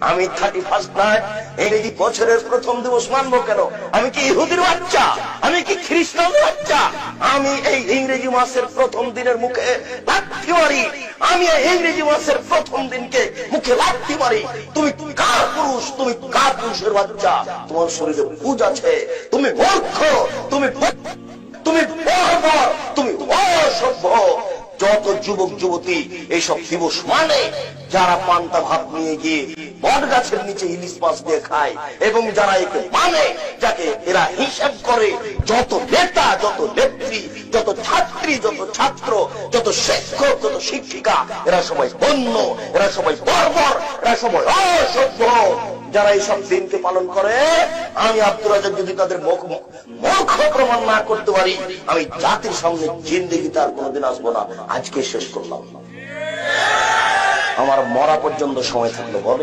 আমি thirty first night ইংরেজি বছরের প্রথম দিবস মানবো কেন? আমি কি ইহুদির বাচ্চা? আমি কি খ্রিস্টানের বাচ্চা? আমি এই ইংরেজি মাসের প্রথম দিনের মুখে লাথি মারি। আমি এই ইংরেজি মাসের প্রথম দিনকে মুখে লাথি মারি। তুমি কার পুরুষ? তুমি কার পুরুষের বাচ্চা? তোমার শরীরে পুজ আছে। তুমি মূর্খ। তুমি তুমি তুমি অসভ্য। যত যুবক যুবতী এইসব দিবস মানে যারা পান্তা ভাত নিয়ে গিয়ে বট গাছের নিচে ইলিশ মাছ দিয়ে খায় এবং যারা একে মানে যাকে এরা হিসাব করে, যত নেতা, যত নেত্রী যত ছাত্রী, যত ছাত্র, যত শিক্ষক, যত শিক্ষিকা, এরা সবাই বন্য, এরা সবাই বর্বর, এরা সবাই অসভ্য। যারা এইসব দিনকে পালন করে, আমি আব্দুল রাজাক যদি তাদের মুখ মুখ প্রমাণ না করতে পারি, আমি জাতির সামনে জিন্দিগি তার কোনোদিন আসব না। আজকে শেষ করলাম। আমার মরা পর্যন্ত সময় থাকলে বলে